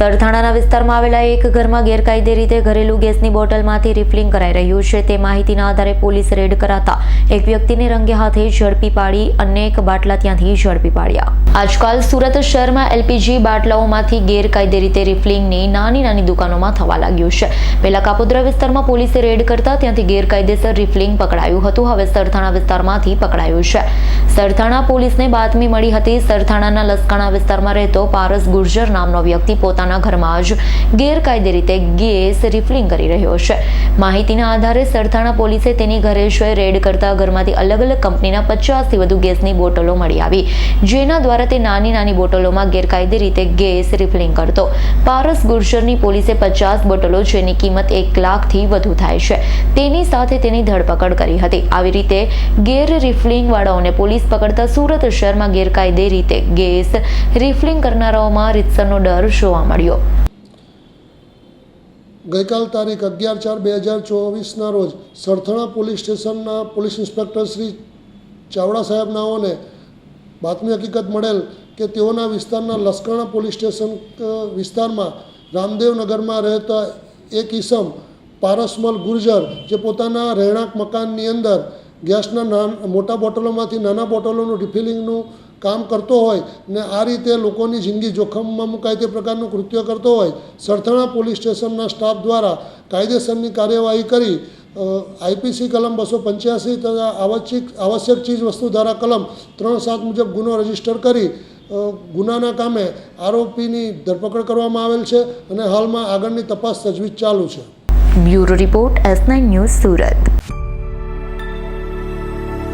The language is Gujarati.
સરથાણાના વિસ્તારમાં આવેલા એક ઘરમાં ગેરકાયદે રીતે ઘરેલું ગેસની બોટલમાંથી રિફિલિંગ કરાઈ રહ્યું છે. તે માહિતીના આધારે પોલીસ રેડ કરાતા એક વ્યક્તિને રંગે હાથે ઝડપી પાડી અનેક બાટલા ત્યાંથી ઝડપી પાડ્યા. આજકાલ સુરત શહેરમાં એલપીજી બાટલાઓમાંથી ગેરકાયદે રીતે રિફિલિંગની નાની નાની દુકાનોમાં થવા લાગ્યું છે. પહેલા કાપોદ્રા વિસ્તારમાં પોલીસે રેડ કરતા ત્યાંથી ગેરકાયદેસર રિફિલિંગ પકડાયું હતું. હવે સરથાણા વિસ્તારમાંથી પકડાયું છે. સરથાણા પોલીસને બાતમી મળી હતી. સરથાણાના લસકાણા વિસ્તારમાં રહેતો પારસ ગુર્જર નામનો વ્યક્તિ પોતાના ઘરમાં જ ગેરકાયદે રીતે ગેસ રિફિલિંગ કરી રહ્યો છે. માહિતીના આધારે સરથાણા પોલીસે તેની ઘરે રેડ કરતા ઘરમાંથી અલગ અલગ કંપનીના પચાસથી વધુ ગેસની બોટલો મળી આવી, જેના દ્વારા તે નાની નાની બોટલોમાં ગેરકાયદે રીતે ગેસ રિફિલિંગ કરતો. પારસ ગુર્જરની પોલીસે પચાસ બોટલો, જેની કિંમત એક લાખથી વધુ થાય છે. તેની સાથે તેની ધરપકડ કરી હતી. આવી રીતે ગેર રિફિલિંગવાળાઓને પોલીસ પકડતા સુરત શહેરમાં ગેરકાયદે રીતે ગેસ રિફિલિંગ કરનારાઓમાં રીતસરનો ડર જોવા મળ્યો. ગઈકાલ તારીખ અગિયાર ચાર બે હજાર ચોવીસના રોજ સરથણા પોલીસ સ્ટેશનના પોલીસ ઇન્સ્પેક્ટર શ્રી ચાવડા સાહેબ નાઓને બાતમી હકીકત મળેલ કે તેઓના વિસ્તારના લશ્કરણા પોલીસ સ્ટેશન વિસ્તારમાં રામદેવનગરમાં રહેતા એક ઈસમ પારસમલ ગુર્જર જે પોતાના રહેણાંક મકાનની અંદર ગેસના નાન, મોટા બોટલોમાંથી નાના બોટલોનું રિફિલિંગનું કામ કરતો હોય ને આ રીતે લોકોની જિંદગી જોખમમાં મુકાય તે પ્રકારનું કૃત્ય કરતો હોય, સરથાણા પોલીસ સ્ટેશનના સ્ટાફ દ્વારા કાયદેસરની કાર્યવાહી કરી આઈપીસી કલમ બસો પંચ્યાસી તથા આવશ્યક આવશ્યક ચીજ વસ્તુ ધારા કલમ ત્રણ સાત મુજબ ગુનો રજિસ્ટર કરી ગુનાના કામે આરોપીની ધરપકડ કરવામાં આવેલ છે અને હાલમાં આગળની તપાસ તજવીજ ચાલુ છે. Bureau report S nine news Surat.